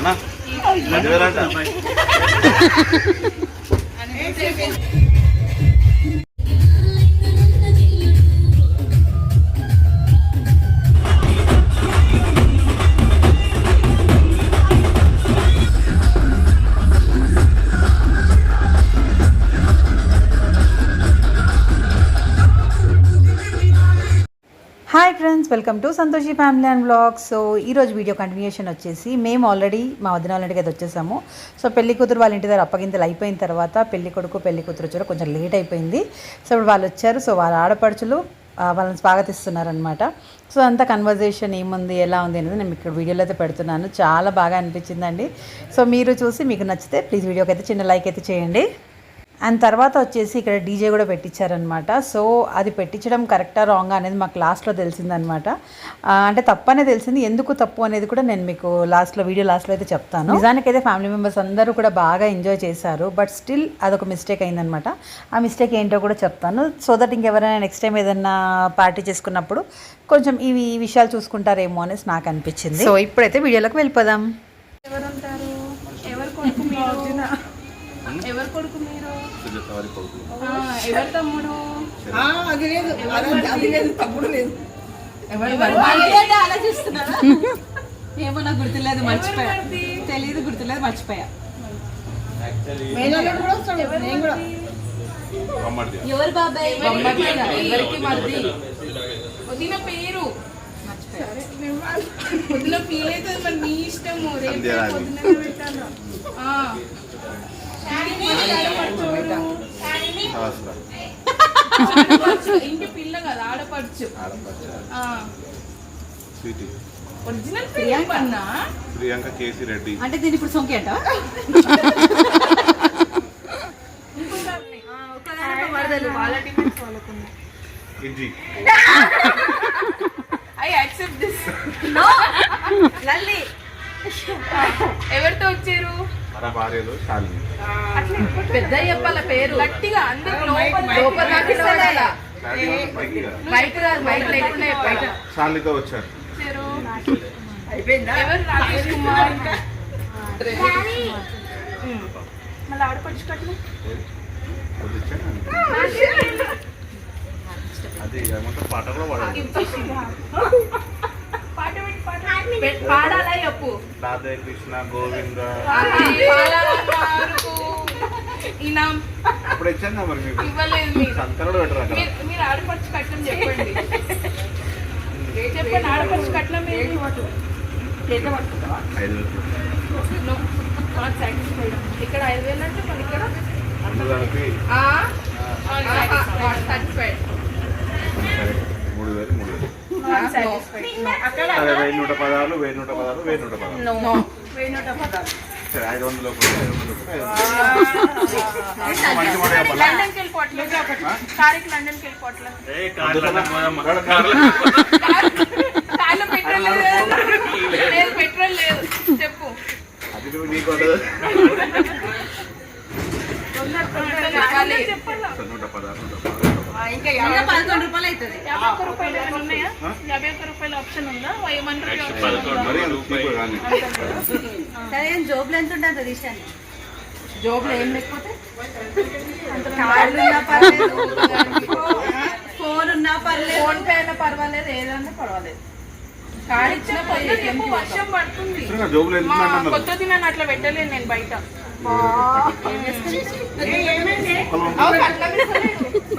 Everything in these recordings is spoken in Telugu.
అన్నా. Friends welcome to Santoshi family and blog so ఈరోజు వీడియో కంటిన్యూషన్ వచ్చేసి మేము ఆల్రెడీ మా వదిన వాళ్ళ ఇంటికి అయితే వచ్చేసాము. సో పెళ్ళి కూతురు వాళ్ళ ఇంటి దగ్గర అప్పగింతలు అయిపోయిన తర్వాత పెళ్ళి కొడుకు పెళ్ళి కూతురు వచ్చారు. కొంచెం లేట్ అయిపోయింది. సో ఇప్పుడు వాళ్ళు వచ్చారు. సో వాళ్ళ ఆడపడుచులు వాళ్ళని స్వాగతిస్తున్నారనమాట సో అంత కన్వర్జేషన్ ఏముంది ఎలా ఉంది అనేది నేను ఇక్కడ వీడియోలో అయితే పెడుతున్నాను. చాలా బాగా అనిపించిందండి. సో మీరు చూసి మీకు నచ్చితే ప్లీజ్ వీడియోకి అయితే చిన్న లైక్ అయితే చేయండి. అండ్ తర్వాత వచ్చేసి ఇక్కడ డీజే కూడా పెట్టించారనమాట సో అది పెట్టించడం కరెక్టా రాంగా అనేది మాకు లాస్ట్లో తెలిసిందనమాట అంటే తప్పు అనేది తెలిసింది. ఎందుకు తప్పు అనేది కూడా నేను మీకు లాస్ట్లో వీడియో లాస్ట్లో అయితే చెప్తాను. నిజానికైతే ఫ్యామిలీ మెంబర్స్ అందరూ కూడా బాగా ఎంజాయ్ చేశారు. బట్ స్టిల్ అదొక మిస్టేక్ అయిందనమాట ఆ మిస్టేక్ ఏంటో కూడా చెప్తాను. సో దట్ ఇంకెవరైనా నెక్స్ట్ టైం ఏదైనా పార్టీ చేసుకున్నప్పుడు కొంచెం ఇవి ఈ విషయాలు చూసుకుంటారేమో అనేసి నాకు అనిపించింది. సో ఇప్పుడైతే వీడియోలోకి వెళ్ళిపోదాం. ఎవరుంటారు ఎవరు కొడుకు ఎవరు కొడుకు ఎవరు తమ్ముడు అది లేదు అది- లేదు తప్పుడు లేదు ఆలోచిస్తున్నారా ఏమో నాకు గుర్తులేదు మర్చిపోయా తెలియదు గుర్తులేదు మర్చిపోయా మేనల్లుడు కూడా వస్తాడు నేను కూడా అమ్మడిది ఎవరు బాబాయ్ ఎవరికి మరిది వదిన పేరు వదిన ఫీల్ అవుతుంది మరి నీ ఇష్టము రేపు. పొద్దున పెట్టాను. ఇంటి పిల్ల కదా ఆడపడుచు. ఒరిజినల్ పేరు అన్నా ప్రియాంక కేసీ రెడ్డి. అంటే దీని ఇప్పుడు సొంకి అంట ఐ యాక్సెప్ట్ దిస్. ఎవరితో వచ్చారు? మన భార్యలు శాలిని. పెద్ద చెప్పాల పేరు. గట్టిగా అందరు లోపల. బయట రాదు బయట లేకుండా బయట శాలినితో వచ్చారు. ఎవరు కుమార్. మళ్ళీ అది ఇచ్చాను. అది ఏమంటారు? పాట కూడా పాడాలా చెప్పు రాధే కృష్ణ గోవింద. ఈయన అప్పుడు ఇచ్చాను మరి మీకు. ఇవ్వలేదు మీరు. సంతలో పెట్టరు అక్కడ? మీరు- మీరు ఆడపడుచు కట్నం చెప్పండి. చెప్పండి ఆడపడుచు ఇక్కడ ఐదు వేలు అంటే మరి ఇక్కడ? మూడు వేలు మూడు వేలు. సరే వెయ్యి నూట పదాలు వెయ్యి నూట పదాలు వెయ్యి నూట పదాలు. వెయ్యి నూట పదాలు. సరే ఐదు వందలు ఒకటి, ఐదు వందలు ఒకటి, ఐదు వందలు. మంచి మాట చెప్పాలా? లండన్కి వెళ్ళిపోవట్లేదు తారీఖు లండన్కి వెళ్ళిపోవట్లేదు కార్లో పెట్రోల్ లేదు లేదు పెట్రోల్ లేదు చెప్పు అది నువ్వు నీకు ఉండదు చెప్పాలి చెప్పాలా సరే, నూట పదాలు నూట పదాలు, నూట పదాలు. ఇంకా పదకొండు రూపాయలు అవుతుంది యాభై ఒక్క రూపాయలు ఏమైనా ఉన్నాయా యాభై ఒక్క రూపాయల ఆప్షన్ ఉందా? కానీ సరే జోబులు ఎంత ఉంటుంది తీసాను జోబులు ఏం లేకపోతే? కార్డు ఉన్నా పర్లేదు ఫోన్ ఉన్నా పర్లేదు. ఫోన్ పే అయినా పర్వాలేదు ఏదైనా పర్వాలేదు. కార్డు ఇచ్చిన చెప్పు వర్షం పడుతుంది. ఇస్తున్నా, జోబులు ఎంత మా అన్నారు. కొత్తది నన్ను అట్లా పెట్టలేను నేను బయట. మరి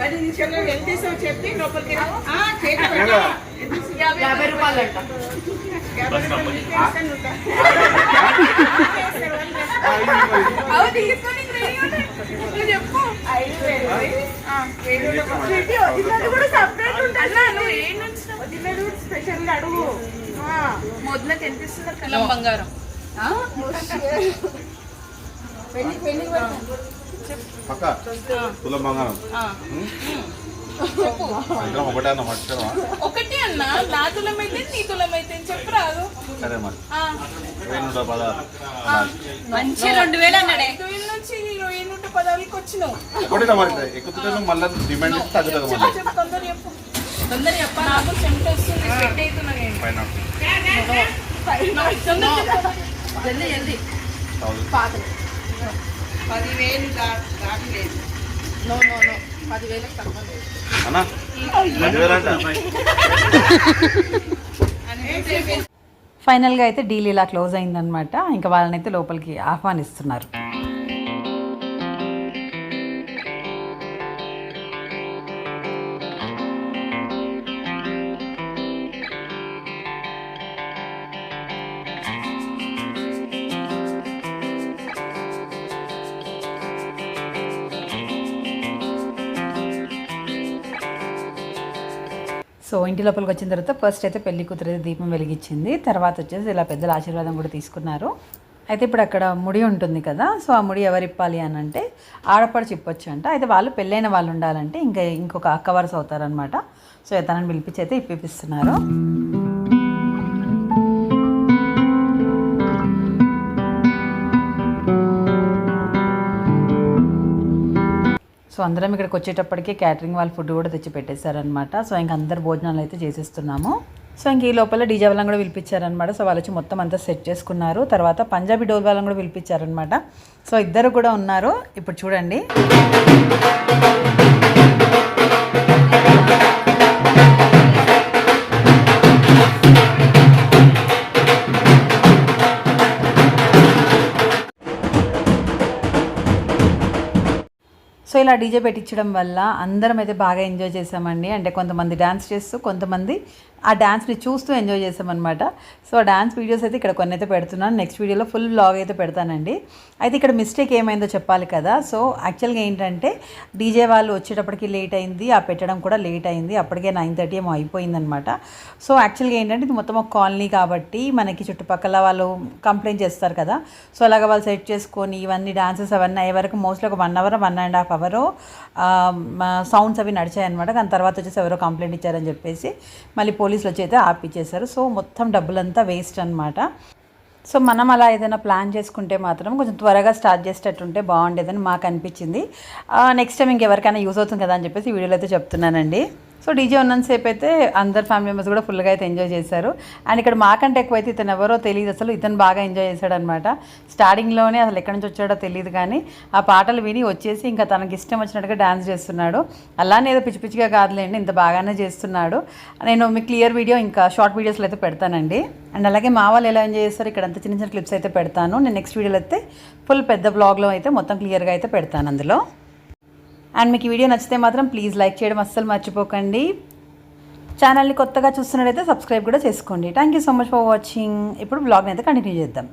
ఎంత తీసావు చెప్పి లోపలికి యాభై రూపాయలు. అంట చెప్పు. కూడా స్పెషల్గా అడుగు. మొదలకి ఎంత ఇస్తుంది బంగారం. పక్క? తులం బంగారం. ఆ. ఇద్దరం ఒకటే అన్న మర్చిపోవా ఒకటి అన్నా నా తులం అయితే నీ తులం అయితే చెప్పు రాదు. సరే మరి. వెయ్యి నూట పదాలు మంచి రెండు వేలు అన్నాడే. వేల నుంచి ఇరవై నూట పదాలకి వచ్చినావు. ఒకటే మరి? ఎక్కుతుంటే మళ్ళీ డిమాండ్ తగ్గుతుంది మళ్ళీ. చెప్పు తొందర చెప్పు. తొందర చెప్పా. నాకు చెమట వస్తుంది స్వెట్ అవుతున్నా నేను. పైన. తొందర చెప్పు. జల్దీ జల్దీ. థౌసండ్ పాతలు పదివేలు దా- దాటలేదు. నో నో నో పదివేలకు తక్కువ లేదు. అన్నా రెండు వేలు అంట ఫైనల్గా అయితే డీల్ ఇలా క్లోజ్ అయిందనమాట ఇంకా వాళ్ళనైతే లోపలికి ఆహ్వానిస్తున్నారు. సో ఇంటి లోపలికి వచ్చిన తర్వాత ఫస్ట్ అయితే పెళ్ళి కూతురు దీపం వెలిగించింది. తర్వాత వచ్చేసి ఇలా పెద్దల ఆశీర్వాదం కూడా తీసుకున్నారు. అయితే ఇప్పుడు అక్కడ ముడి ఉంటుంది కదా సో ఆ ముడి ఎవరు ఇప్పాలి అని అంటే ఆడపడుచు ఇప్పొచ్చు అంట. అయితే వాళ్ళు పెళ్ళైన వాళ్ళు ఉండాలంటే ఇంకా ఇంకొక అక్క వరుస అవుతారనమాట సో తనని పిలిపించి అయితే ఇప్పిస్తున్నారు అందరం ఇక్కడికి వచ్చేటప్పటికి క్యాటరింగ్ వాళ్ళ ఫుడ్ కూడా తెచ్చి పెట్టేశారనమాట సో ఇంక అందరు భోజనాలు అయితే చేసేస్తున్నాము. సో ఇంక ఈ లోపల డీజే వాళ్ళని కూడా పిలిపించారనమాట సో వాళ్ళు వచ్చి మొత్తం అంతా సెట్ చేసుకున్నారు. తర్వాత పంజాబీ డోల్ వాళ్ళని కూడా పిలిపించారనమాట సో ఇద్దరు కూడా ఉన్నారు. ఇప్పుడు చూడండి. ఇలా డీజే పెట్టించడం వల్ల అందరం అయితే బాగా ఎంజాయ్ చేసామండి. అంటే కొంతమంది డ్యాన్స్ చేస్తూ కొంతమంది ఆ డ్యాన్స్ని చూస్తూ ఎంజాయ్ చేసామన్నమాట. సో ఆ డ్యాన్స్ వీడియోస్ అయితే ఇక్కడ కొన్ని అయితే పెడుతున్నాను నెక్స్ట్ వీడియోలో ఫుల్ బ్లాగ్ అయితే పెడతానండి. అయితే ఇక్కడ మిస్టేక్ ఏమైందో చెప్పాలి కదా. సో యాక్చువల్గా ఏంటంటే డీజే వాళ్ళు వచ్చేటప్పటికి లేట్ అయింది. ఆ పెట్టడం కూడా లేట్ అయింది. అప్పటికే నైన్ థర్టీ ఏమో అయిపోయిందనమాట సో యాక్చువల్గా ఏంటంటే ఇది మొత్తం ఒక కాలనీ కాబట్టి మనకి చుట్టుపక్కల వాళ్ళు కంప్లైంట్ చేస్తారు కదా. సో అలాగ వాళ్ళు సెట్ చేసుకొని ఇవన్నీ డాన్సెస్ అవన్నీ అయ్యే వరకు మోస్ట్లీ ఒక one hour one and half hour sounds అవి నడిచాయి అనమాట దాని తర్వాత వచ్చేసి ఎవరో కంప్లైంట్ ఇచ్చారని చెప్పేసి మళ్ళీ పోలీసులు వచ్చి అయితే ఆపిచ్చేశారు. సో మొత్తం డబ్బులంతా వేస్ట్ అనమాట సో మనం అలా ఏదైనా ప్లాన్ చేసుకుంటే మాత్రం కొంచెం త్వరగా స్టార్ట్ చేసేటట్టుంటే బాగుండేదని మాకు అనిపించింది నెక్స్ట్ టైం ఇంకెవరికైనా యూజ్ అవుతుంది కదా అని చెప్పేసి వీడియోలో అయితే చెప్తున్నానండి. సో డీజే ఉన్నంతసేపు అయితే అందరు ఫ్యామిలీ మెంబర్స్ కూడా ఫుల్గా అయితే ఎంజాయ్ చేశారు. అండ్ ఇక్కడ మాకంటే ఎక్కువైతే ఇతను ఎవరో తెలియదు అసలు ఇతను బాగా ఎంజాయ్ చేశాడనమాట. స్టార్టింగ్లోనే అసలు ఎక్కడి నుంచి వచ్చాడో తెలియదు కానీ ఆ పాటలు విని వచ్చేసి ఇంకా తనకి ఇష్టం వచ్చినట్టుగా డ్యాన్స్ చేస్తున్నాడు. అలానే ఏదో పిచ్చి పిచ్చిగా కాదులేండి ఇంత బాగానే చేస్తున్నాడు. నేను మీ క్లియర్ వీడియో ఇంకా షార్ట్ వీడియోస్లో అయితే పెడతానండి. అండ్ అలాగే మా వాళ్ళు ఎలా ఎంజాయ్ చేస్తారు ఇక్కడ అంత చిన్న చిన్న క్లిప్స్ అయితే పెడతాను. నేను నెక్స్ట్ వీడియోలో అయితే ఫుల్ పెద్ద బ్లాగ్లో అయితే మొత్తం క్లియర్గా అయితే పెడతాను అందులో. అండ్ మీకు ఈ వీడియో నచ్చితే మాత్రం ప్లీజ్ లైక్ చేయడం అస్సలు మర్చిపోకండి. ఛానల్ని కొత్తగా చూస్తున్నట్టయితే సబ్స్క్రైబ్ కూడా చేసుకోండి. Thank you so much for watching ఇప్పుడు బ్లాగ్ని అయితే కంటిన్యూ చేద్దాం.